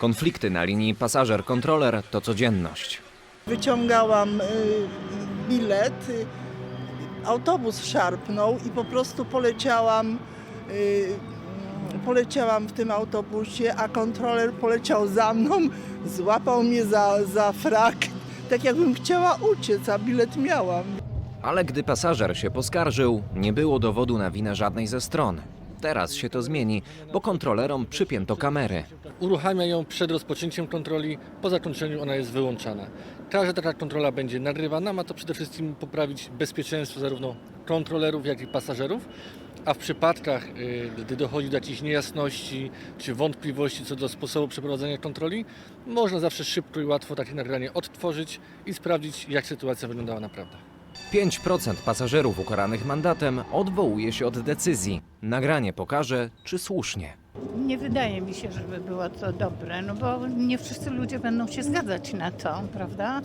Konflikty na linii pasażer-kontroler to codzienność. Wyciągałam y, bilet, y, autobus szarpnął i po prostu poleciałam, y, poleciałam w tym autobusie, a kontroler poleciał za mną, złapał mnie za, za frak, tak jakbym chciała uciec, a bilet miałam. Ale gdy pasażer się poskarżył, nie było dowodu na winę żadnej ze stron. Teraz się to zmieni, bo kontrolerom przypięto kamery. uruchamia ją przed rozpoczęciem kontroli, po zakończeniu ona jest wyłączana. Każda taka kontrola będzie nagrywana, ma to przede wszystkim poprawić bezpieczeństwo zarówno kontrolerów, jak i pasażerów, a w przypadkach, y, gdy dochodzi do jakichś niejasności czy wątpliwości co do sposobu przeprowadzenia kontroli, można zawsze szybko i łatwo takie nagranie odtworzyć i sprawdzić, jak sytuacja wyglądała naprawdę. 5% pasażerów ukaranych mandatem odwołuje się od decyzji. Nagranie pokaże, czy słusznie. Nie wydaje mi się, żeby było to dobre, no bo nie wszyscy ludzie będą się zgadzać na to, prawda?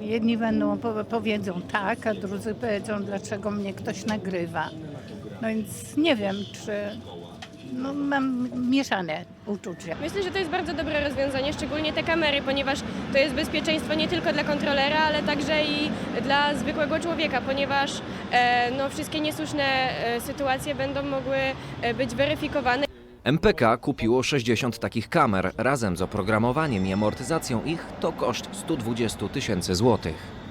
Jedni będą po- powiedzą tak, a drudzy powiedzą, dlaczego mnie ktoś nagrywa. No więc nie wiem, czy. No, mam mieszane uczucia. Myślę, że to jest bardzo dobre rozwiązanie, szczególnie te kamery, ponieważ to jest bezpieczeństwo nie tylko dla kontrolera, ale także i dla zwykłego człowieka, ponieważ e, no, wszystkie niesłuszne e, sytuacje będą mogły e, być weryfikowane. MPK kupiło 60 takich kamer. Razem z oprogramowaniem i amortyzacją ich to koszt 120 tysięcy złotych.